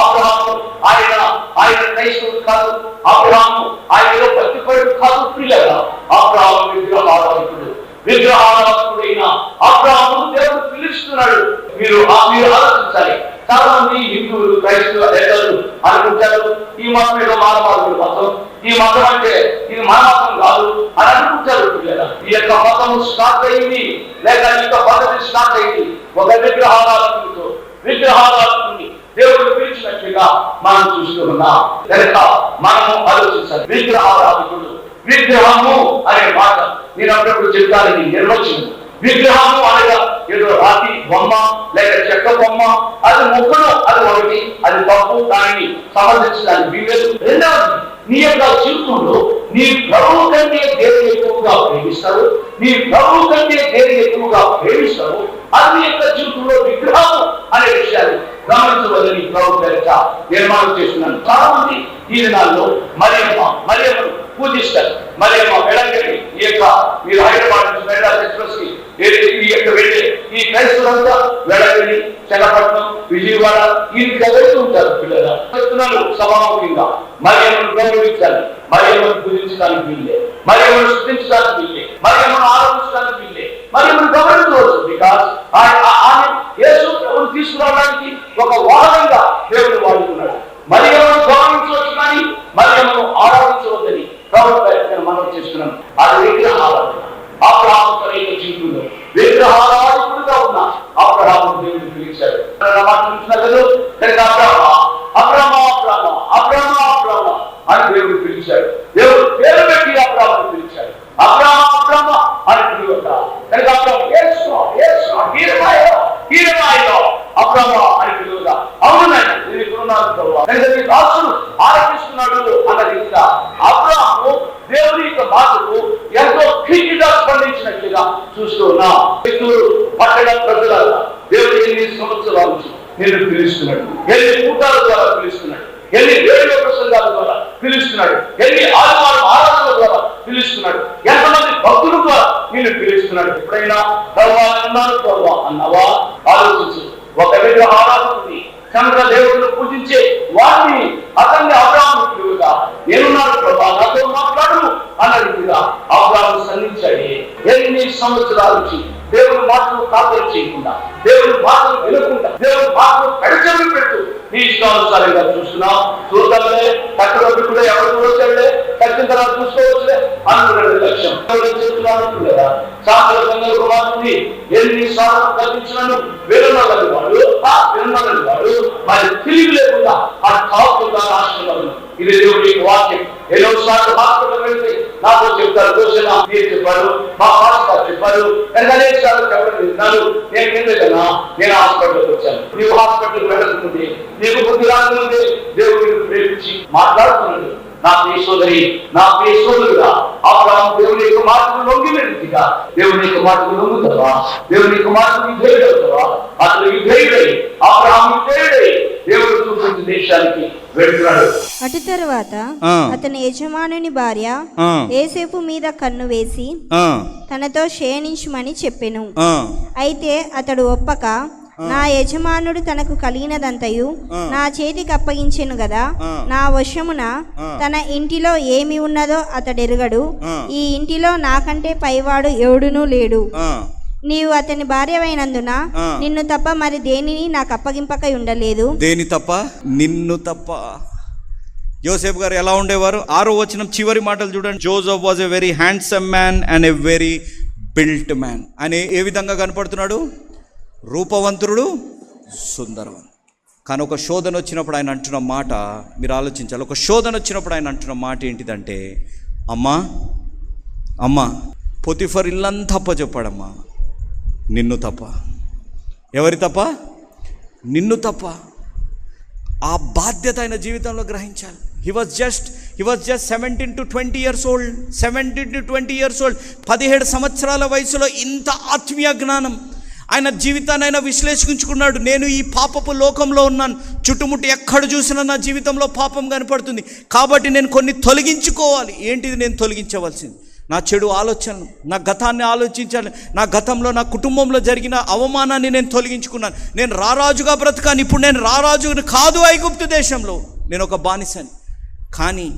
అబ్రహాము ఆయన ఆయన క్రైస్తవుడు కాదు అబ్రహాము ఆయనలో బతిపడు కాదు పిల్లగా అబ్రహాము విగ్రహారాధకుడు విగ్రహారాధకుడైన అబ్రహాము దేవుడు పిలుస్తున్నాడు. మీరు మీరు ఆలోచించాలి. చాలా మంది హిందువులు క్రైస్తవులు పెద్దలు అనుకుంటారు ఈ మతం ఏదో మానవాదుడు మతం. ఈ మతం అంటే ఇది మన కాదు అని అనుకుంటారు పిల్లల ఈ యొక్క మతం స్టార్ట్ అయింది లేక ఈ యొక్క పద్ధతి స్టార్ట్ అయింది. ఒక విగ్రహారాధకుడితో విగ్రహారాధకుడిని దేవుడు మనం చూస్తూ కనుక మనము ఆలోచించాలి. విగ్రహారాధకుడు విగ్రహము అనే మాట నేను అప్పుడప్పుడు చెప్తాను నిర్వచనం. విగ్రహము అనగా ఏదో రాతి బొమ్మ లేక చెక్క బొమ్మ అది ముక్కలు అది ఒకటి అది తప్పు దానిని సమర్థించడానికి వీలేదు రెండవది నీ యొక్క జీవితంలో నీ ప్రభువు కంటే దేని ఎక్కువగా ప్రేమిస్తారు నీ ప్రభువు కంటే దేని ఎక్కువగా ప్రేమిస్తారు అది యొక్క జీవితంలో విగ్రహము అనే విషయాన్ని గమనించవద్దని ప్రభు పేరిట నిర్మాణం చేస్తున్నాను. చాలా మంది ఈ దినాల్లో మరియమ్మ మరియమ్మను పూజిస్తారు. మరియమ్మ వెళంగని ఈ యొక్క మీరు హైదరాబాద్ నుంచి మెడ్రాస్ ఎక్స్ప్రెస్కి ఈ యొక్క వెళ్ళి ఈ క్రైస్తవులంతా వెళ్ళగలి చన్నపట్నం విజయవాడ ఈ రీతిగా వెళ్తూ ఉంటారు పిల్లలు. చెప్తున్నాను సభాముఖంగా. మరియమ్మను గౌరవించాలి. మరియమ్మను పూజించడానికి వీళ్ళే మరియమ్మను శుద్ధించడానికి వీళ్ళే మరియమ్మను ఆరాధించడానికి వీళ్ళే మరియమ్మను గౌరవించవచ్చు బికాస్ ఆమె యేసు ప్రభువును తీసుకురావడానికి ఒక వాహనంగా దేవుడు వాడుకున్నాడు మరియమ్మను గౌరవించవచ్చు కానీ మరియమ్మను ఆరాధించవద్దని ప్రభుత్వ నేను మనం చేస్తున్నాను అది విగ్రహారాధన అబ్రహాము తన యొక్క జీవితంలో. విగ్రహారాధకుడుగా ఉన్న అబ్రహాము దేవుడు పిలిచాడు నా మాట చూస్తున్నారు కదా కనుక అబ్రహ్మ అబ్రహ్మ అబ్రహ్మ అబ్రహ్మ అబ్రహ్మ అని దేవుడు పిలిచాడు దేవుడు పేరు పెట్టి అబ్రహాన్ని పిలిచాడు అబ్రహ్మ అబ్రహ్మ అని పిలువట కనుక అబ్రహ్మ యేసు యేసు హీరమాయో హీరమాయో అబ్రహ్మ అని పిలువగా అవునండి ఇది ఇక్కడున్నారు ప్రభువా. కనుక నీ దాసుడు ఆరాధిస్తున్నాడు అన్న రీతిగా అబ్రహాము దేవుని యొక్క మాటకు ఎంతో క్రిటిగా స్పందించినట్లుగా చూస్తూ ఉన్నాం చిత్తూరు పట్టణ ప్రజలారా దేవుడు ఎన్ని సంవత్సరాల నుంచి నేను పిలుస్తున్నాడు ఎన్ని కూటాల ద్వారా పిలుస్తున్నాడు ఎన్ని రేడియో ప్రసంగాల ద్వారా పిలుస్తున్నాడు. ఎన్ని ఆదివారం ఆరాధనల ద్వారా పిలుస్తున్నాడు. ఎంతమంది భక్తుల ద్వారా నేను పిలుస్తున్నాడు. ఎప్పుడైనా ప్రభావ అన్నారు ప్రభావ అన్నవా? ఆలోచించు. ఒక విగ్రహ ఆరాధకుని చంద్ర దేవుడిని పూజించే వారిని అతన్ని అబ్రాహ్మ పిలువగా. నేనున్నాను ప్రభా నాతో మాట్లాడు అన్న రీతిగా అబ్రాహ్మ సంధించాడు ఎన్ని సంవత్సరాల నుంచి దేవుని మాటలు ఖాతరు చేయకుండా దేవుని మాటలు వినకుండా దేవుని మాటలు పెడచెవి పెట్టు నీ ఇష్టానుసారంగా చూస్తున్నాం చూద్దాంలే తర్వాత చూసుకోవచ్చులే? అనుకునే లక్ష్యం. ఎవరు చెప్తున్నారు అనుకునేదా శాస్త్ర సంఘ కుమారుని ఎన్ని సార్లు కల్పించినను వినగలని వాడు. ఆ వినగలని వాడు. మరి తిరిగి లేకుండా ఆ కాకుండా రాష్ట్రంలో ఇది దేవుడి వాక్యం. ఎన్నో సార్లు హాస్పిటల్ వెళ్తే నాతో చెప్తారు దోషణ మీరు చెప్పారు మా పాస్టర్ చెప్పారు కనుక అనేక సార్లు చెప్పడం విన్నాను. నేను ఎందుకన్నా? నేను హాస్పిటల్కి వచ్చాను. నీవు హాస్పిటల్కి వెళ్ళకుంది నీకు బుద్ధి రాకముందే దేవుడిని ప్రేమించి మాట్లాడుతున్నాడు. నా ప్రియ సోదరి నా ప్రియ సోదరుడా అబ్రాహం దేవుని యొక్క మాటకు లొంగి వెళ్తిగా దేవుని యొక్క మాటకు లొంగుతావా దేవుని యొక్క మాటకు విధేయుడు అవుతావా అతను విధేయుడై అబ్రాహం విధేయుడై దేవుడు చూపించిన దేశానికి అటు తరువాత ఆ. అతని యజమానుని భార్య. ఏసేపు మీద కన్ను వేసి తనతో శయనించుమని చెప్పెను. అయితే అతడు ఒప్పక నా యజమానుడు తనకు కలిగినదంతయు. నా చేతికి అప్పగించెను గదా ఆ. నా వశమున. తన ఇంటిలో ఏమి ఉన్నదో అతడెరుగడు. ఈ ఇంటిలో నాకంటే పైవాడు ఎవడునూ లేడు. నీవు అతని భార్యవైనందున. నిన్ను తప్ప మరి దేనిని నాకు అప్పగింపక ఉండలేదు దేని తప్ప నిన్ను తప్ప యోసేపు గారు ఎలా ఉండేవారు ఆరో వచనం చివరి మాటలు చూడండి Joseph was a very handsome man and a very built man అని ఏ విధంగా కనపడుతున్నాడు రూపవంతుడు సుందరవంతుడు కానీ ఒక శోధన వచ్చినప్పుడు ఆయన అంటున్న మాట మీరు ఆలోచించాలి. ఒక శోధన వచ్చినప్పుడు ఆయన అంటున్న మాట ఏంటిదంటే అమ్మా అమ్మా పొతిఫర్ ఇల్లంతా తప్ప చెప్పాడమ్మా నిన్ను తప్ప. ఎవరి తప్ప? నిన్ను తప్ప. ఆ బాధ్యత ఆయన జీవితంలో గ్రహించాలి. He was just he was just seventeen to twenty years old seventeen to twenty years old పదిహేడు సంవత్సరాల వయసులో ఇంత ఆత్మీయ జ్ఞానం. ఆయన జీవితాన్ని ఆయన విశ్లేషించుకున్నాడు. నేను ఈ పాపపు లోకంలో ఉన్నాను. చుట్టుముట్టు ఎక్కడ చూసినా నా జీవితంలో పాపం కనపడుతుంది. కాబట్టి నేను కొన్ని తొలగించుకోవాలి. ఏంటిది నేను తొలగించవలసింది? నా చెడు ఆలోచనలు నా గతాన్ని ఆలోచించాలి. నా గతంలో నా కుటుంబంలో జరిగిన అవమానాన్ని నేను తొలగించుకున్నాను. నేను రారాజుగా బ్రతకాను. ఇప్పుడు నేను రారాజుని కాదు ఐగుప్తు దేశంలో. నేను ఒక బానిసని. కానీ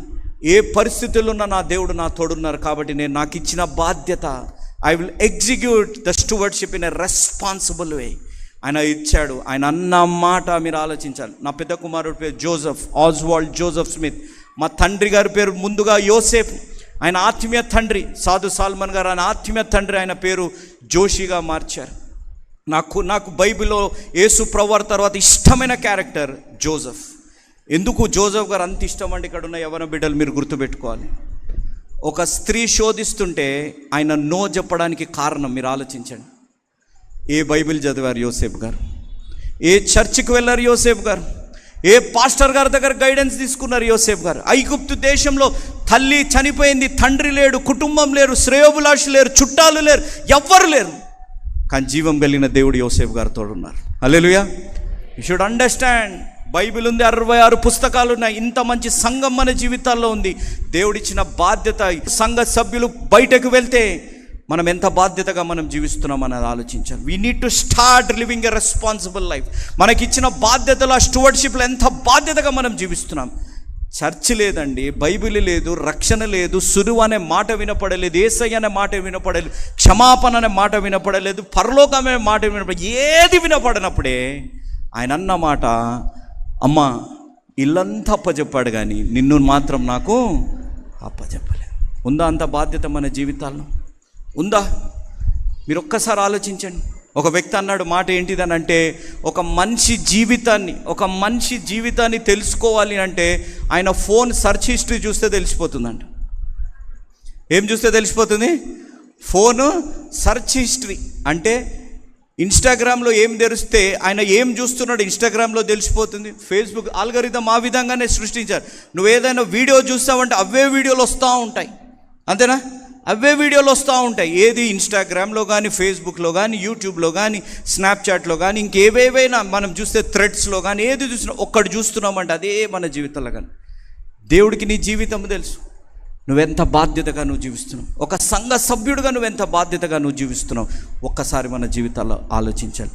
ఏ పరిస్థితుల్లో నా దేవుడు నా తోడున్నారు. కాబట్టి నేను నాకు ఇచ్చిన బాధ్యత I will execute the stewardship in a responsible way ఆయన ఇచ్చాడు. ఆయన అన్న మాట మీరు ఆలోచించాలి. నా పెద్ద కుమారుడు పేరు జోసెఫ్ ఆజ్వాల్డ్ జోసెఫ్ స్మిత్. మా తండ్రి గారి పేరు ముందుగా యోసేఫ్ ఆయన ఆత్మీయ తండ్రి సాధు సాల్మన్ గారు ఆయన ఆత్మీయ తండ్రి ఆయన పేరు జోషిగా మార్చారు. నాకు నాకు బైబిల్లో యేసు ప్రవర్ తర్వాత ఇష్టమైన క్యారెక్టర్ జోసఫ్. ఎందుకు జోసఫ్ గారు అంత ఇష్టం అండి? ఇక్కడ ఉన్న యవన బిడ్డలు మీరు గుర్తుపెట్టుకోవాలి. ఒక స్త్రీ శోధిస్తుంటే ఆయన నో చెప్పడానికి కారణం మీరు ఆలోచించండి. ఏ బైబిల్ చదివారు యోసేఫ్ గారు? ఏ చర్చికి వెళ్ళారు యోసేఫ్ గారు? ఏ పాస్టర్ గారి దగ్గర గైడెన్స్ తీసుకున్నారు యోసేఫ్ గారు? ఐగుప్తు దేశంలో తల్లి చనిపోయింది తండ్రి లేడు కుటుంబం లేరు శ్రేయోభిలాష లేరు చుట్టాలు లేరు ఎవ్వరు లేరు. కానీ జీవం కలిగిన దేవుడు యోసేఫ్ గారితో ఉన్నారు. Hallelujah you should understand Bible ఉంది అరవై ఆరు పుస్తకాలు ఉన్నాయి. ఇంత మంచి సంఘం మన జీవితాల్లో ఉంది. దేవుడిచ్చిన బాధ్యత సంఘ సభ్యులు బయటకు వెళ్తే మనం ఎంత బాధ్యతగా మనం జీవిస్తున్నాం అనేది ఆలోచించాలి. We need to start living a responsible life మనకిచ్చిన బాధ్యతలు ఆ స్టూవర్డ్షిప్లో ఎంత బాధ్యతగా మనం జీవిస్తున్నాం. చర్చ్ లేదండి బైబిల్ లేదు రక్షణ లేదు సురువు అనే మాట వినపడలేదు ఏసై అనే మాట వినపడలేదు క్షమాపణ అనే మాట వినపడలేదు పరలోకం అనే మాట వినపడలేదు ఏది వినపడినప్పుడే ఆయన అన్న మాట అమ్మ ఇల్లంతా అప్పచెప్పాడు కానీ నిన్ను మాత్రం నాకు అప్పచెప్పలేదు ఉందా అంత బాధ్యత మన జీవితాల్లో? ఉందా? మీరు ఒక్కసారి ఆలోచించండి. ఒక వ్యక్తి అన్నాడు మాట ఏంటిదని అంటే ఒక మనిషి జీవితాన్ని ఒక మనిషి జీవితాన్ని తెలుసుకోవాలి అంటే ఆయన ఫోన్ సెర్చ్ హిస్టరీ చూస్తే తెలిసిపోతుందంట. ఏం చూస్తే తెలిసిపోతుంది? Phone search history. అంటే ఇన్స్టాగ్రామ్లో ఏం తెరిస్తే ఆయన ఏం చూస్తున్నాడు ఇన్స్టాగ్రామ్లో తెలిసిపోతుంది. ఫేస్బుక్ ఆల్గరిథం ఆ విధంగానే సృష్టించారు. నువ్వు ఏదైనా వీడియో చూస్తావంటే అవే వీడియోలు వస్తూ ఉంటాయి. అంతేనా? అవే వీడియోలు వస్తూ ఉంటాయి. ఏది ఇన్స్టాగ్రామ్లో కానీ ఫేస్బుక్లో కానీ యూట్యూబ్లో కానీ స్నాప్చాట్లో కానీ ఇంకేవేవైనా మనం చూస్తే థ్రెడ్స్లో కానీ ఏది చూసినా ఒక్కటి చూస్తున్నామంటే అదే మన జీవితంలో కానీ దేవుడికి నీ జీవితం తెలుసు. నువ్వెంత బాధ్యతగా నువ్వు జీవిస్తున్నావు? ఒక సంఘ సభ్యుడిగా నువ్వెంత బాధ్యతగా నువ్వు జీవిస్తున్నావు? ఒక్కసారి మన జీవితాల్లో ఆలోచించాలి.